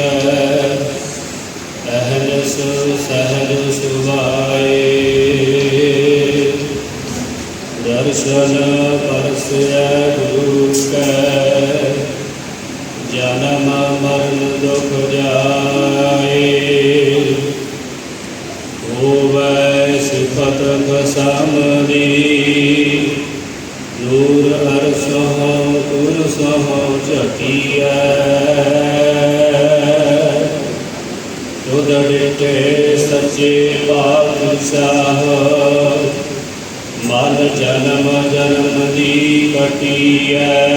ਕੀਐ ਅਹਨਸ ਸੁਭਾਏ ਦਰਸ਼ਨ ਪਰਸੈ ਗੁਰੂ ਕੈ ਜਨਮ ਮਰਨ ਦੁਖ ਜਾਏ ਹੋਵੈ ਸਿਫਤ ਕਸਮਦੀ ਨੂਰ ਤੁਧ ਡਿਟੇ ਸੱਚੇ ਪਾਤਸ਼ਾਹ। ਮਨ ਜਨਮ ਜਨਮ ਦੀ ਕਟੀਐ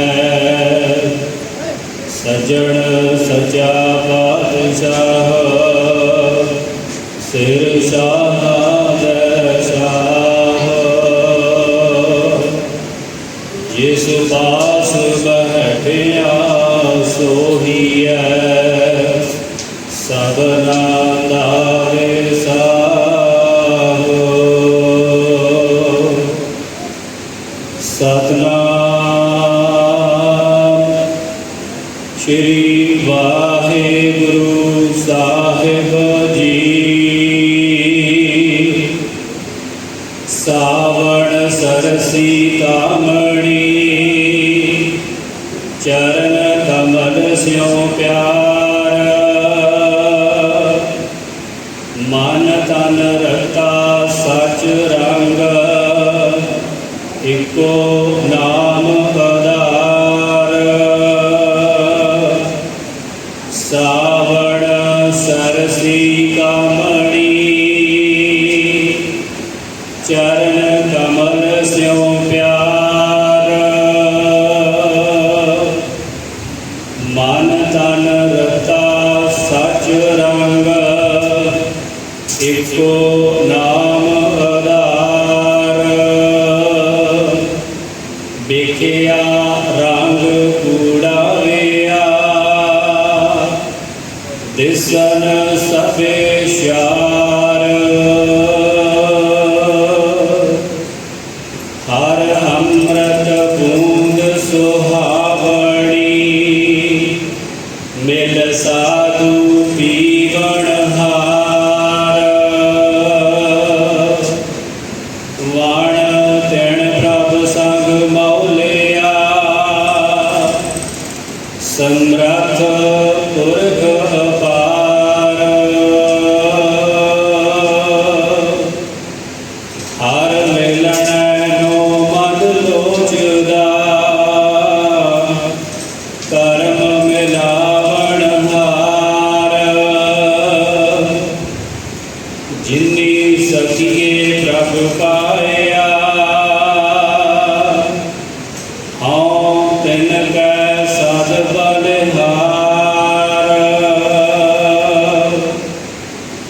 ਸਜਣ ਸਚਾ ਪਾਤਸ਼ਾਹ। ਸਿਰ ਸ਼ਾਹ ਸ਼ਾਹ। ਜਿਸ ਪਾਸ ਬਹਿਠਿਆ ਸੋਹੀਐ। ਸਭਨਾ ਸ਼੍ਰੀ ਵਾਹਿਗੁਰੂ ਸਾਹਿਬ ਜੀ। ਸਾਵਣ ਸਰਸੀ ਕਾਮਣੀ, ਚਰਨ ਕਮਲ ਸਿਉ ਪਿਆਰ। ਮਨ ਤਨ ਰਤਾ ਸਚ ਰੰਗ, ਇਕੋ ਨਾ ਸਰਸੀ ਕਾਮਣੀ। ਚਰਨ ਕਮਲ ਸਿਉ ਪਿਆਰ। ਮਨ ਤਨ ਰਤਾ ਸਚ ਰੰਗ। ਇਕੋ ਨਾਮ ਆਧਾਰ ਵੇਖਿਆ ਰੰਗ Yeah.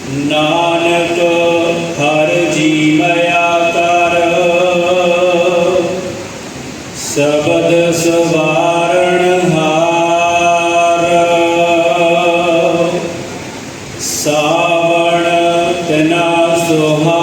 ਨਾਨਕ ਹਰ ਜੀ ਮਇਆ ਕਰ ਸਬਦ ਸਵਾਰਣ ਹਾਰ। ਸਾਵਣ ਤਨਾ ਸੁਹਾਗਣੀ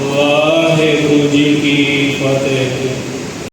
ਵਾਹਿਗੁਰੂ ਜੀ ਕੀ ਫਤਿਹ।